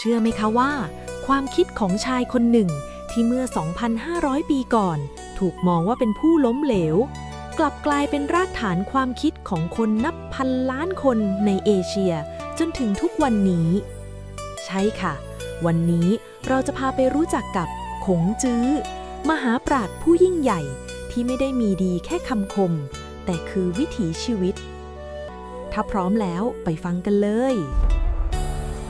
เชื่อไหมคะว่า ความคิดของชายคนหนึ่งที่เมื่อ 2,500 ปีก่อน ถูกมองว่าเป็นผู้ล้มเหลว กลับกลายเป็นรากฐานความคิดของคนนับพันล้านคนในเอเชีย จนถึงทุกวันนี้ ใช่ค่ะ วันนี้เราจะพาไปรู้จักกับขงจื้อ มหาปราชญ์ผู้ยิ่งใหญ่ที่ไม่ได้มีดีแค่คำคม แต่คือวิถีชีวิต ถ้าพร้อมแล้วไปฟังกันเลย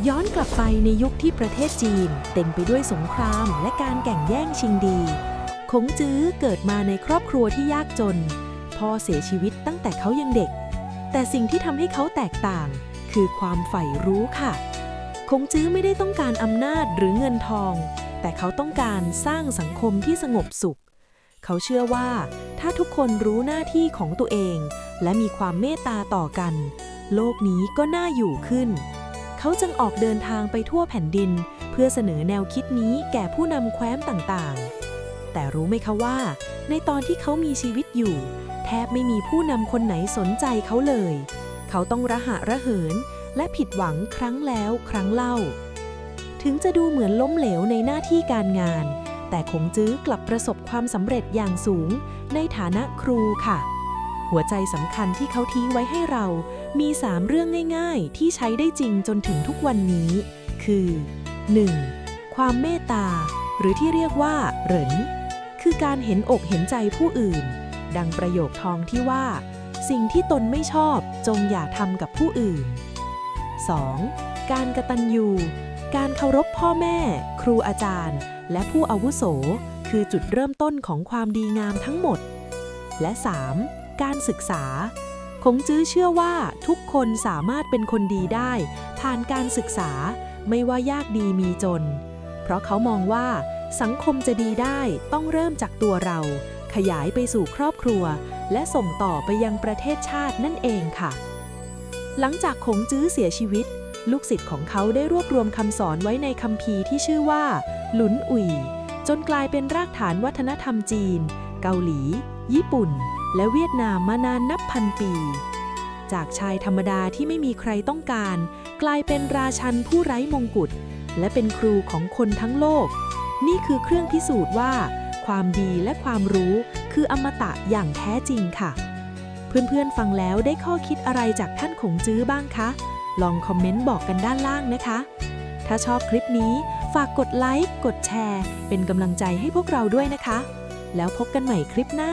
ย้อนกลับไปในยุคที่ประเทศจีน เต็มไปด้วยสงครามและการแข่งแย่งชิงดีคงจื้อเกิดมาในครอบครัวที่ยากจน พ่อเสียชีวิตตั้งแต่เขายังเด็ก แต่สิ่งที่ทำให้เขาแตกต่าง คือความใฝ่รู้ค่ะ คงจื้อไม่ได้ต้องการอำนาจหรือเงินทอง แต่เขาต้องการสร้างสังคมที่สงบสุข เขาเชื่อว่า ถ้าทุกคนรู้หน้าที่ของตัวเอง และมีความเมตตาต่อกัน โลกนี้ก็น่าอยู่ขึ้น เขาจึงออกเดินทางไปทั่วแผ่นดิน เพื่อเสนอแนวคิดนี้แก่ผู้นำแคว้นต่างๆ แต่รู้ไหมคะว่า ในตอนที่เขามีชีวิตอยู่ แทบไม่มีผู้นำคนไหนสนใจเขาเลย เขาต้องระหะระเหิน และผิดหวังครั้งแล้วครั้งเล่า ถึงจะดูเหมือนล้มเหลวในหน้าที่การงาน แต่คงจื้อกลับประสบความสำเร็จอย่างสูง ในฐานะครูค่ะ หัวใจสำคัญที่เขาทิ้งไว้ให้เรา มี 3 เรื่องง่ายๆ ที่ใช้ได้จริงจนถึงทุกวันนี้ คือ 1. ความเมตตา หรือที่เรียกว่า เหริน คือการเห็นอกเห็นใจผู้อื่น ดังประโยคทองที่ว่า สิ่งที่ตนไม่ชอบจงอย่าทำกับผู้อื่น 2. การกระตันยูการเคารพพ่อแม่ ครูอาจารย์ และผู้อาวุโส คือจุดเริ่มต้นของความดีงามทั้งหมด และ 3. การศึกษา คงจื้อเชื่อว่าทุกคนสามารถเป็นคนดีได้ ผ่านการศึกษาไม่ว่ายากดีมีจน เพราะเขามองว่า สังคมจะดีได้ต้องเริ่มจากตัวเรา ขยายไปสู่ครอบครัว และส่งต่อไปยังประเทศชาตินั่นเองค่ะ หลังจากคงจื้อเสียชีวิต ลูกศิษย์ของเขาได้รวบรวมคำสอนไว้ในคัมภีร์ที่ชื่อว่า หลุนอุ่ยจนกลายเป็นรากฐานวัฒนธรรมจีน เกาหลี ญี่ปุ่น และเวียดนามมานานนับพันปี จากชายธรรมดาที่ไม่มีใครต้องการ กลายเป็นราชันผู้ไร้มงกุฎและเป็นครูของคนทั้งโลก นี่คือเครื่องพิสูจน์ว่า ความดีและความรู้คืออมตะอย่างแท้จริงค่ะ เพื่อนๆฟังแล้วได้ข้อคิดอะไรจากท่านขงจื้อบ้างคะ ลองคอมเมนต์บอกกันด้านล่างนะคะ ถ้าชอบคลิปนี้ฝากกดไลค์กดแชร์ เป็นกำลังใจให้พวกเราด้วยนะคะ แล้วพบกันใหม่คลิปหน้า